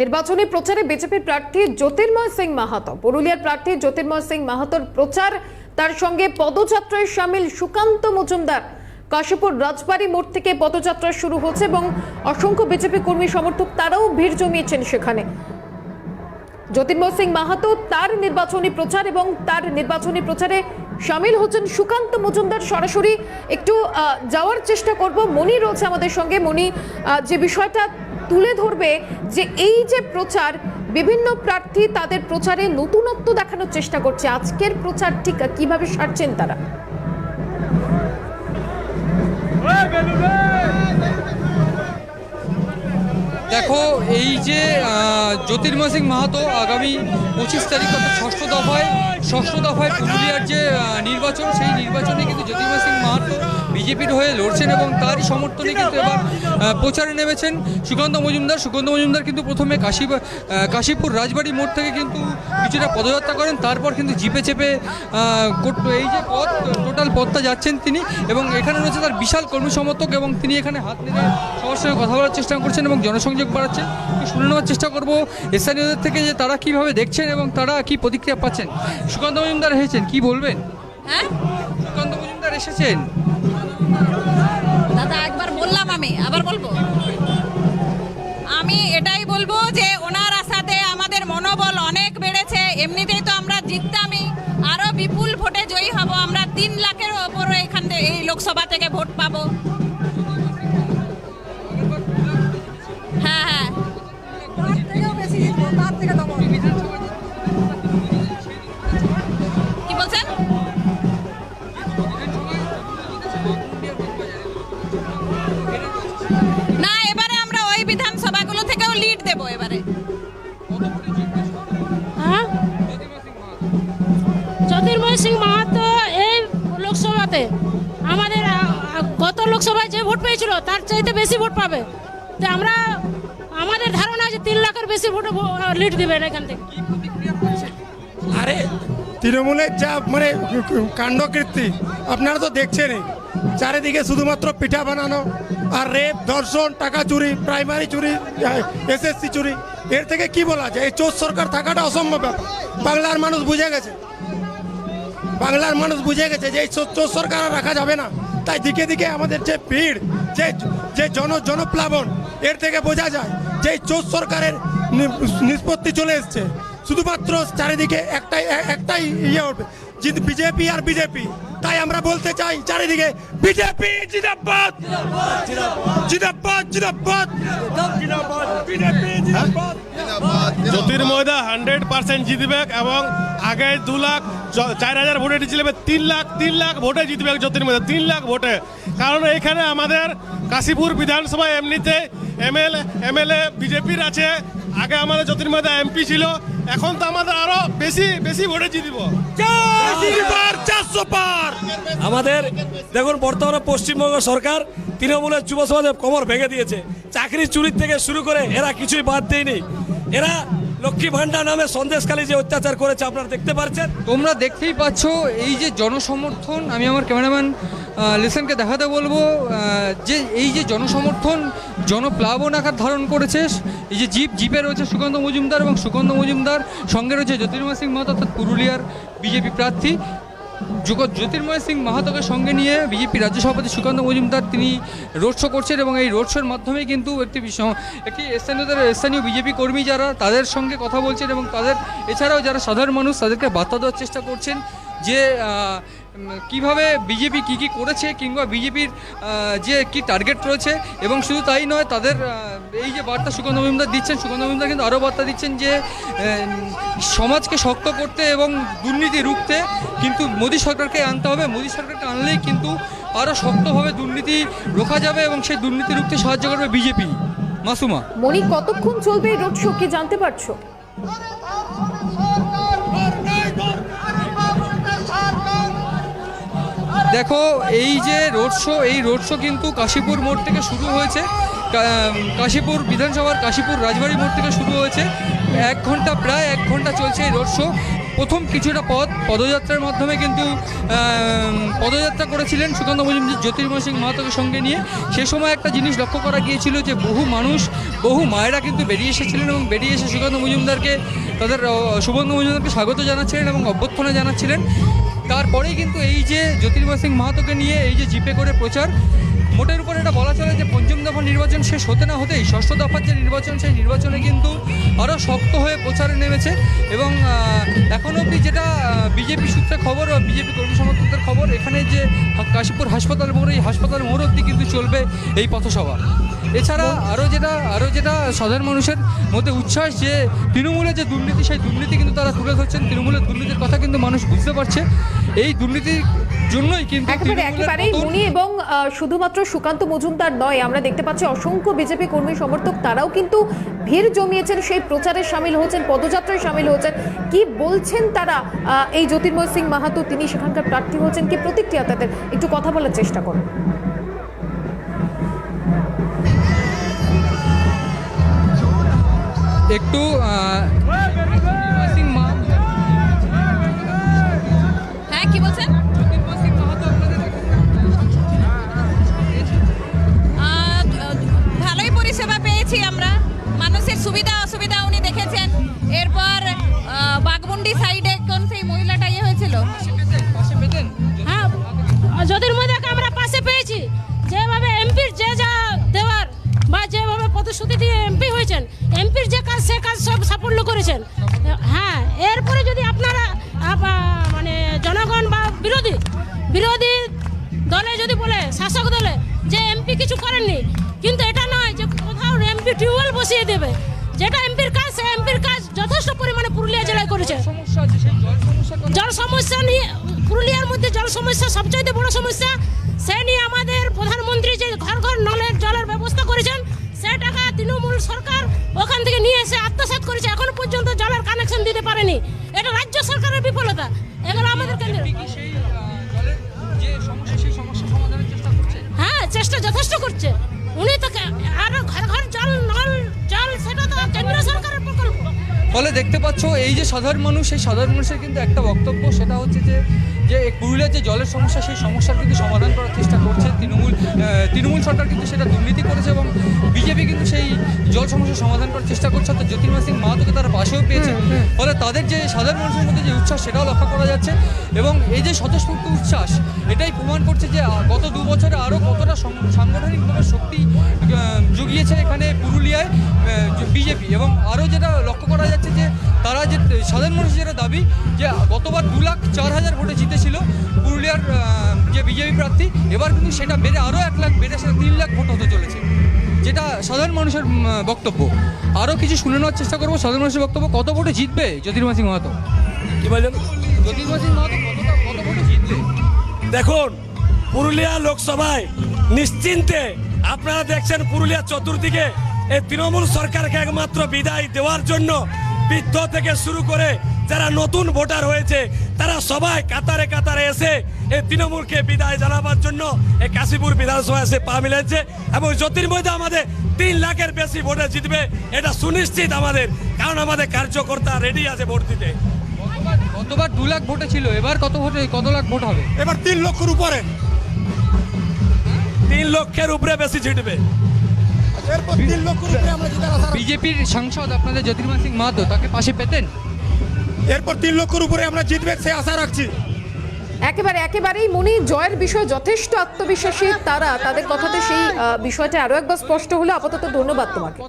নির্বাচনী প্রচারে বিজেপির প্রার্থী জ্যোতির্ময় সিং মাহাতো। পুরুলিয়ার প্রার্থী জ্যোতির্ময় সিং মাহাতোর প্রচার, তার সঙ্গে পদযাত্রায় সামিল সুকান্ত মজুমদার। কাশীপুর রাজবাড়ী মোড় থেকে পদযাত্রা শুরু হচ্ছে এবং অসংখ্য বিজেপি কর্মী সমর্থক তারাও ভিড় জমিয়েছেন সেখানে। জ্যোতির্ময় সিং মাহাতো তার নির্বাচনী প্রচার এবং তার নির্বাচনী প্রচারে সামিল হচ্ছেন সুকান্ত মজুমদার। সরাসরি একটু যাওয়ার চেষ্টা করব। মনি রয়েছে আমাদের সঙ্গে। মনি যে বিষয়টা তুলে ধরবে যে এই যে প্রচার, বিভিন্ন প্রার্থী তাদের প্রচারে নতুনত্ব দেখানোর চেষ্টা করছে। আজকের প্রচার ঠিক কীভাবে সারছেন তারা? দেখো, এই যে জ্যোতির্ময় সিং মাহাতো আগামী পঁচিশ তারিখ অর্থাৎ ষষ্ঠ দফায় ষষ্ঠ দফায় পুরুলিয়ার যে নির্বাচন, সেই নির্বাচনে কিন্তু জ্যোতির্ময় সিং মাহাতো বিজেপির হয়ে লড়ছেন এবং তারই সমর্থনে কিন্তু এবার প্রচারে নেমেছেন সুকান্ত মজুমদার। সুকান্ত মজুমদার কিন্তু প্রথমে কাশী কাশীপুর রাজবাড়ি মোড় থেকে কিন্তু কিছুটা পদযাত্রা করেন, তারপর কিন্তু জিপে চেপে এই যে পথ, টোটাল পথটা যাচ্ছেন তিনি এবং এখানে রয়েছে তার বিশাল কর্মী সমর্থক এবং তিনি এখানে হাত নেড়ে সবার সঙ্গে কথা বলার চেষ্টা করছেন এবং জনসংযোগ বাড়াচ্ছেন। শুনে নেওয়ার চেষ্টা করব। স্থানীয়দের থেকে যে তারা কীভাবে দেখছেন এবং তারা কি প্রতিক্রিয়া পাচ্ছেন? সুকান্ত মজুমদার এসেছেন কি বলবেন? হ্যাঁ? সুকান্ত মজুমদার এসেছেন। দাদা একবার বললাম আমি আবার বলব? আমি এটাই বলব যে ওনার আশাতে আমাদের মনোবল অনেক বেড়েছে এমনিতেই তো আমরা জিততামই। আরও বিপুল ভোটে জয়ী হব আমরা তিন লাখের ওপরে এখান থেকে এই লোকসভা থেকে ভোট পাবো। জ্যোতির্ময় সিং মাহাতো এই লোকসভাতে আমাদের গত লোকসভায় যে ভোট পেয়েছিল তার চাইতে বেশি ভোট পাবে। তো আমরা আমাদের ধারণা আছে তিন লাখের বেশি ভোটে লিড দিবেন এখান থেকে। আরে তৃণমূলের যা মানে কাণ্ডকীর্তি আপনারা তো দেখছেনই। চারিদিকে শুধুমাত্র পিঠা বানানো আর রেপ, ধর্ষণ, টাকা চুরি, প্রাইমারি চুরি এসএসসি চুরি। এর থেকে কি বলা যায়? এই চোর সরকার থাকাটা অসম্ভব ব্যাপার। বাংলার মানুষ বুঝে গেছে। বাংলার মানুষ বুঝে গেছে যে এই চোর সরকার রাখা যাবে না। তাই দিকে দিকে আমাদের যে ভিড়, যে যে জন জনপ্লাবন, এর থেকে বোঝা যায় যে চোর সরকারের নিষ্পত্তি চলে এসছে। শুধুমাত্র চারিদিকে একটাই একটাই ইয়ে উঠবে। বিজেপি আর বিজেপি। তাই আমরা বলতে চাই চারিদিকে বিজেপি জিন্দাবাদ জিন্দাবাদ জিন্দাবাদ বিজেপি জিন্দাবাদ জ্যোতির্ময়দা হান্ড্রেড পার্সেন্ট জিতবে এবং আগে দু লাখ চার হাজার ভোটে জিতলে এবার তিন লাখ তিন লাখ ভোটে জিতবে জ্যোতির্ময়দা তিন লাখ ভোটে। কারণ এইখানে আমাদের কাশীপুর বিধানসভা এমনিতে এমএলএ এমএলএ বিজেপির আছে আগে আমাদের জ্যোতির্ময়দা এমপি ছিল এখন তো আমাদের আরও বেশি বেশি ভোটে জিতব। পার চারশো পার। আমাদের দেখুন বর্তমানে পশ্চিমবঙ্গ সরকার তৃণমূলের যুব সমাজের কোমর ভেঙে দিয়েছে। চাকরি চুরির থেকে শুরু করে এরা কিছুই বাদ দেয়নি। এরা লক্ষ্মী ভান্ডার নামে সন্দেশকালী যে অত্যাচার করেছে, আপনারা দেখতে পাচ্ছেন। তোমরা দেখতেই পাচ্ছ, এই যে জনসমর্থন, আমি আমার ক্যামেরাম্যান লিসনকে দেখাতে বলব যে এই যে জনসমর্থন, জনপ্লাবন আকার ধারণ করেছে, এই যে জিপ, জিপে রয়েছে সুকান্ত মজুমদার এবং সুকান্ত মজুমদার, সঙ্গে রয়েছে জ্যোতির্ময় সিং মাহাতো অর্থাৎ পুরুলিয়ার বিজেপি প্রার্থী। যোগ- জ্যোতির্ময় সিং মাহাতোকে সঙ্গে নিয়ে বিজেপি রাজ্য সভাপতি সুকান্ত মজুমদার তিনি রোড শো করছেন এবং এই রোড শোর মাধ্যমে কিন্তু একটি একটি স্থানীয়দের, স্থানীয় বিজেপি কর্মী যারা তাদের সঙ্গে কথা বলছেন এবং তাদের, এছাড়াও যারা সাধারণ মানুষ তাদেরকে বার্তা দেওয়ার চেষ্টা করছেন যে কীভাবে বিজেপি কি কি করেছে কিংবা বিজেপির যে কি টার্গেট রয়েছে, এবং শুধু তাই নয়, তাদের এই যে বার্তা সুকান্ত মজুমদার দিচ্ছেন, সুকান্ত মজুমদার কিন্তু আরও বার্তা দিচ্ছেন যে সমাজকে শক্ত করতে এবং দুর্নীতি রুখতে কিন্তু মোদী সরকারকে আনতে হবে। মোদী সরকারকে আনলেই কিন্তু আরও শক্তভাবে দুর্নীতি রোখা যাবে এবং সেই দুর্নীতি রুখতে সাহায্য করবে বিজেপি মাসুমা? মনি কতক্ষণ চলবে এই রোড শো কি জানতে পারছ? দেখো, এই যে রোড শো এই রোড শো কিন্তু কাশীপুর মোড় থেকে শুরু হয়েছে। কাশীপুর বিধানসভার কাশীপুর রাজবাড়ি মোড় থেকে শুরু হয়েছে। এক ঘণ্টা, প্রায় এক ঘণ্টা চলছে এই রোড শো প্রথম কিছুটা পথ, পদযাত্রার মাধ্যমে কিন্তু পদযাত্রা করেছিলেন সুকান্ত মজুমদার, জ্যোতির্ময় সিং মাহাতোকে সঙ্গে নিয়ে। সে সময় একটা জিনিস লক্ষ্য করা গিয়েছিল যে বহু মানুষ, বহু মায়েরা কিন্তু বেরিয়ে এসেছিলেন এবং বেরিয়ে এসে সুকান্ত মজুমদারকে, তাদের সুবন্ধ মজুমদারকে স্বাগত জানাচ্ছিলেন এবং অভ্যর্থনা জানাচ্ছিলেন। তারপরেই কিন্তু এই যে জ্যোতির্ময় সিং মাহাতোকে নিয়ে এই যে জিপে করে প্রচার মোটের উপর এটা বলা চলে যে পঞ্চম দফা নির্বাচন শেষ হতে না হতেই ষষ্ঠ দফার যে নির্বাচন, সেই নির্বাচনে কিন্তু আরও শক্ত হয়ে প্রচারে নেমেছে এবং এখন অবধি যেটা বিজেপি সূত্রে খবর বিজেপি কর্মী সমর্থকদের খবর, এখানে যে কাশীপুর হাসপাতাল মোড় এই হাসপাতাল মোড় অবধি কিন্তু চলবে এই পথসভা। এছাড়া আরও যেটা আরও যেটা সাধারণ মানুষের মধ্যে উচ্ছ্বাস যে তৃণমূলের যে দুর্নীতি, সেই দুর্নীতি কিন্তু তারা তুলে ধরছেন। তৃণমূলের দুর্নীতির কথা কিন্তু মানুষ বুঝতে পারছে। এই দুর্নীতির জন্যই কিন্তু একেবারে একেবারেই মুনি এবং শুধুমাত্র সুকান্ত মজুমদার নয় আমরা দেখতে পাচ্ছি অসংখ্য বিজেপি কর্মী সমর্থক তারাও কিন্তু ভিড় জমিয়েছেন সেই প্রচারে সামিল হয়েছেন পদযাত্রায় সামিল হয়েছেন। কি বলছেন তারা? এই জ্যোতির্ময় সিং মাহাতো তিনি সেখানকার প্রার্থী হয়েছেন কি প্রতিক্রিয়া তাদের? একটু কথা বলার চেষ্টা করুন। একটু হয়েছেন এমপির যে কাজ সে কাজ সব সাফল্য করেছেন। হ্যাঁ এরপরে যদি আপনারা মানে জনগণ বা বিরোধী বিরোধী দলে যদি বলে শাসক দলে যে এমপি কিছু করেননি কিন্তু এটা নয় যে কোথাও এমপি টিউবওয়েল বসিয়ে দেবে। যেটা এমপির কাজ সে এমপির কাজ যথেষ্ট পরিমাণে পুরুলিয়া জেলায় করেছে। জল সমস্যা নিয়ে পুরুলিয়ার মধ্যে জল সমস্যা সবচাইতে বড় সমস্যা সে নিয়ে আমাদের প্রধানমন্ত্রী যে ঘর ঘর নলের জলের ব্যবস্থা করেছেন তৃণমূল সরকার ওখান থেকে নিয়ে এসে আত্মসাৎ করেছে। এখনও পর্যন্ত জলের কানেকশন দিতে পারেনি। এটা রাজ্য সরকারের বিফলতা। এগুলো আমাদের হ্যাঁ চেষ্টা যথেষ্ট করছে। উনি তো আরও ঘর ঘর জল নল জল সেটা তো কেন্দ্র সরকারের প্রকল্প। ফলে দেখতে পাচ্ছ এই যে সাধারণ মানুষ সেই সাধারণ মানুষের কিন্তু একটা বক্তব্য সেটা হচ্ছে যে যে পুরুলিয়ার যে জলের সমস্যা সেই সমস্যার কিন্তু সমাধান করার চেষ্টা করছে তৃণমূল তৃণমূল সরকার কিন্তু সেটা দুর্নীতি করেছে এবং বিজেপি কিন্তু সেই জল সমস্যার সমাধান করার চেষ্টা করছে। অর্থাৎ জ্যোতির্ময় সিং মাহাতোকে তারা পাশেও পেয়েছে। ফলে তাদের যে সাধারণ মানুষের মধ্যে যে উচ্ছ্বাস সেটাও লক্ষ্য করা যাচ্ছে এবং এই যে স্বতঃস্ফূর্ত উচ্ছ্বাস এটাই প্রমাণ করছে যে গত দু বছরে আরও কতটা সাংগঠনিকভাবে শক্তি জুগিয়েছে এখানে পুরুলিয়ায় বিজেপি এবং আরও যেটা লক্ষ্য করা যাচ্ছে যে তারা যে সাধারণ মানুষের যেটা দাবি যে গতবার দু লাখ চার হাজার ভোটে জিতেছিল পুরুলিয়ার যে বিজেপি প্রার্থী এবার কিন্তু সেটা বেড়ে আরও এক লাখ বেড়ে সেটা তিন লাখ ভোট হতে চলেছে যেটা সাধারণ মানুষের বক্তব্য। আরও কিছু শুনে নেওয়ার চেষ্টা করব সাধারণ মানুষের বক্তব্য কত ভোটে জিতবে জ্যোতির্ময় সিং মাহাতো? কি বলছেন জ্যোতির্ময় সিং মাহাতো কতটা কত ভোটে জিতবে? দেখুন পুরুলিয়া লোকসভায় নিশ্চিন্তে আপনারা দেখছেন পুরুলিয়া চতুর্দিকে এই তৃণমূল সরকারকে একমাত্র বিদায় দেওয়ার জন্য বৃদ্ধ থেকে শুরু করে যারা নতুন ভোটার হয়েছে তারা সবাই কাতারে কাতারে এসে এই তৃণমূলকে বিদায় জানাবার জন্য এই কাশীপুর বিধানসভা এসে পা মিলেছে এবং জ্যোতির্ময়দা আমাদের তিন লাখের বেশি ভোটে জিতবে এটা সুনিশ্চিত আমাদের কারণ আমাদের কার্যকর্তা রেডি আছে ভোট দিতে। গতবার গতবার দু লাখ ভোটে ছিল এবার কত ভোটে কত লাখ ভোট হবে? এবার তিন লক্ষর উপরে। তিন লক্ষের উপরে বেশি জিতবে। বিজেপির সাংসদ আপনাদের জ্যোতির্ময় সিং মাহাতো তাকে পাশে পেতেন? এরপর তিন লক্ষর উপরে আমরা জিতবে সে আশা রাখছি। একেবারে একেবারেই মনি জয়ের বিষয়ে যথেষ্ট আত্মবিশ্বাসী তারা। তাদের কথাতে সেই বিষয়টা আরও একবার স্পষ্ট হলো। আপাতত ধন্যবাদ তোমাকে।